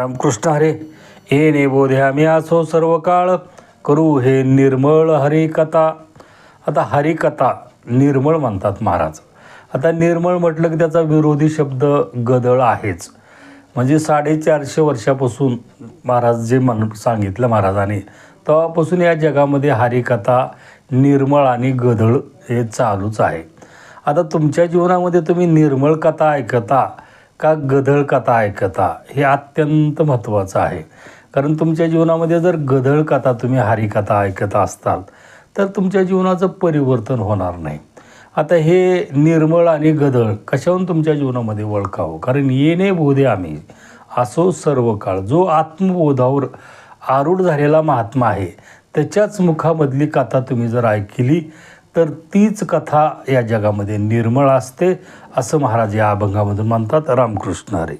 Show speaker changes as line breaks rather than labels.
रामकृष्ण हरे. हे ने बोध्यामी असो सर्व काळ. करू हे निर्मळ हरिकथा. आता हरिकथा निर्मळ म्हणतात महाराज. आता निर्मळ म्हटलं की त्याचा विरोधी शब्द गदळ आहेच. म्हणजे साडेचारशे वर्षापासून महाराज जे म्हण सांगितलं महाराजांनी तेव्हापासून या जगामध्ये हरिकथा निर्मळ आणि गदळ हे चालूच आहे. आता तुमच्या जीवनामध्ये तुम्ही निर्मळ कथा ऐकता का गधळ कथा ऐकता हे अत्यंत महत्त्वाचं आहे. कारण तुमच्या जीवनामध्ये जर गधळ कथा तुम्ही हरिकथा ऐकत असताल तर तुमच्या जीवनाचं परिवर्तन होणार नाही. आता हे निर्मळ आणि गधळ कशाहून तुमच्या जीवनामध्ये ओळखावं कारण येणे बोधे आम्ही असो सर्व काळ जो आत्मबोधावर आरूढ झालेला महात्मा आहे त्याच्याच मुखामधली कथा तुम्ही जर ऐकली तर तीच कथा या जगामध्ये निर्मळ असते असं महाराज या अभंगामधून म्हणतात रामकृष्ण हरे.